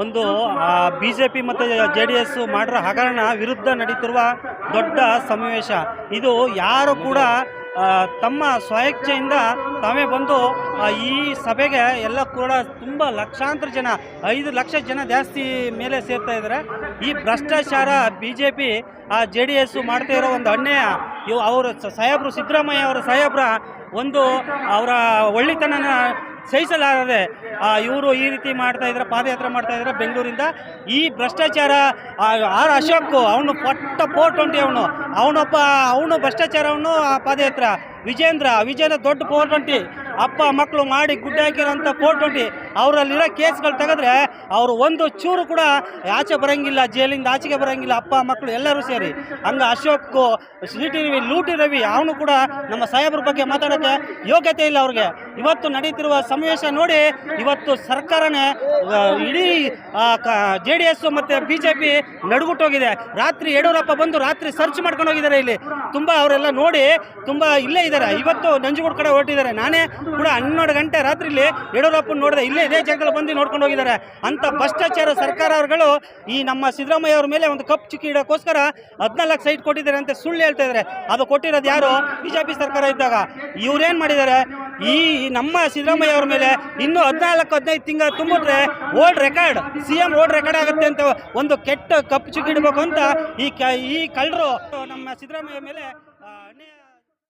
ಒಂದು B J P ಮತ್ತು J D S ಮಾಡಿರೋ ಹಗರಣ ವಿರುದ್ಧ ನಡೀತಿರುವ ದೊಡ್ಡ ಸಮಾವೇಶ. ಇದು ಯಾರು ಕೂಡ ತಮ್ಮ ಸ್ವಇಚ್ಛೆಯಿಂದ ತಾವೇ ಬಂದು ಈ ಸಭೆಗೆ ಎಲ್ಲ ಕೂಡ ತುಂಬ ಲಕ್ಷಾಂತರ ಜನ, ಐದು ಲಕ್ಷ ಜನ ಜಾಸ್ತಿ ಮೇಲೆ ಸೇರ್ತಾ ಇದ್ದಾರೆ. ಈ ಭ್ರಷ್ಟಾಚಾರ B J P J D S ಮಾಡ್ತಾ ಇರೋ ಒಂದು ಅನ್ಯಾಯ, ಇವು ಅವರು ಸಾಹೇಬರು ಸಾಹೇಬ್ರು ಸಿದ್ದರಾಮಯ್ಯ ಅವರ ಸಾಹೇಬ್ರ ಒಂದು ಅವರ ಒಳ್ಳಿತನನ ಸಹಿಸಲಾರದೆ ಇವರು ಈ ರೀತಿ ಮಾಡ್ತಾ ಇದ್ದಾರೆ ಪಾದಯಾತ್ರೆ ಮಾಡ್ತಾ ಇದ್ದಾರೆ ಬೆಂಗಳೂರಿಂದ ಈ ಭ್ರಷ್ಟಾಚಾರ ಆರ್ ಅಶೋಕ್ ಅವನು ಪಟ್ಟ ಫೋರ್ ಟ್ವೆಂಟಿ ಅವನು. ಅವನೊಬ್ಬ, ಅವನು ಭ್ರಷ್ಟಾಚಾರವನ್ನು ಪಾದಯಾತ್ರೆ. ವಿಜೇಂದ್ರ ವಿಜೇಂದ್ರ ದೊಡ್ಡ ಫೋರ್ ಟ್ವೆಂಟಿ ಅಪ್ಪ ಮಕ್ಕಳು ಮಾಡಿ ಗುಡ್ಡ ಹಾಕಿರೋಂಥ ಫೋರ್ ಟ್ವೆಂಟಿ ಅವರಲ್ಲಿರೋ ಕೇಸ್ಗಳು ತೆಗೆದ್ರೆ ಅವರು ಒಂದು ಚೂರು ಕೂಡ ಆಚೆ ಬರೋಂಗಿಲ್ಲ, ಜೈಲಿಂದ ಆಚೆಗೆ ಬರೋಂಗಿಲ್ಲ, ಅಪ್ಪ, ಮಕ್ಕಳು ಎಲ್ಲರೂ ಸೇರಿ. ಹಂಗೆ ಅಶೋಕ್ ಸಿ ಟಿ ರವಿ, ಲೂಟಿ ರವಿ, ಅವನು ಕೂಡ ನಮ್ಮ ಸಾಹೇಬ್ರ ಬಗ್ಗೆ ಮಾತಾಡೋಕ್ಕೆ ಯೋಗ್ಯತೆ ಇಲ್ಲ ಅವ್ರಿಗೆ. ಇವತ್ತು ನಡೀತಿರುವ ಸಮಾವೇಶ ನೋಡಿ, ಇವತ್ತು ಸರ್ಕಾರನೇ ಇಡೀ ಜೆ ಡಿ ಎಸ್ ಮತ್ತು ಬಿ ಜೆ ಪಿ ನಡುಗುಟ್ಟೋಗಿದೆ ರಾತ್ರಿ ಯಡಿಯೂರಪ್ಪ ಬಂದು ರಾತ್ರಿ ಸರ್ಚ್ ಮಾಡ್ಕೊಂಡು ಹೋಗಿದ್ದಾರೆ ಇಲ್ಲಿ. ತುಂಬ ಅವರೆಲ್ಲ ನೋಡಿ, ತುಂಬ ಇಲ್ಲೇ ಇದ್ದಾರೆ. ಇವತ್ತು ನಂಜುಗೂಡು ಕಡೆ ಹೊರಟಿದ್ದಾರೆ. ನಾನೇ ಕೂಡ ಹನ್ನೆರಡು ಗಂಟೆ ರಾತ್ರಿಲಿ ಯಡಿಯೂರಪ್ಪನ ನೋಡಿದೆ. ಇಲ್ಲೇ ಇದೇ ಜಾಗದಲ್ಲಿ ಬಂದು ನೋಡ್ಕೊಂಡು ಹೋಗಿದ್ದಾರೆ. ಅಂತ ಭ್ರಷ್ಟಾಚಾರ ಸರ್ಕಾರ ಅವರುಗಳು ಈ ನಮ್ಮ ಸಿದ್ದರಾಮಯ್ಯ ಅವ್ರ ಮೇಲೆ ಒಂದು ಕಪ್ ಚುಕ್ಕಿ ಇಡೋಕ್ಕೋಸ್ಕರ ಹದಿನಾಲ್ಕು ಸೈಟ್ ಕೊಟ್ಟಿದ್ದಾರೆ ಅಂತ ಸುಳ್ಳು ಹೇಳ್ತಾ ಇದ್ದಾರೆ. ಅದು ಕೊಟ್ಟಿರೋದು ಯಾರು? ಬಿಜೆಪಿ ಸರ್ಕಾರ ಇದ್ದಾಗ. ಇವ್ರೇನು ಮಾಡಿದ್ದಾರೆ? ಈ ನಮ್ಮ ಸಿದ್ದರಾಮಯ್ಯ ಅವ್ರ ಮೇಲೆ ಇನ್ನೂ ಹದಿನಾಲ್ಕು, ಹದಿನೈದು ತಿಂಗಳು ತುಂಬಿದ್ರೆ old record C M old record ಆಗುತ್ತೆ ಅಂತ ಒಂದು ಕೆಟ್ಟ ಕಪ್ ಚುಕ್ಕಿ ಇಡಬೇಕು ಅಂತ ಈ ಈ ಕಳ್ಳರು ನಮ್ಮ ಸಿದ್ದರಾಮಯ್ಯ ಮೇಲೆ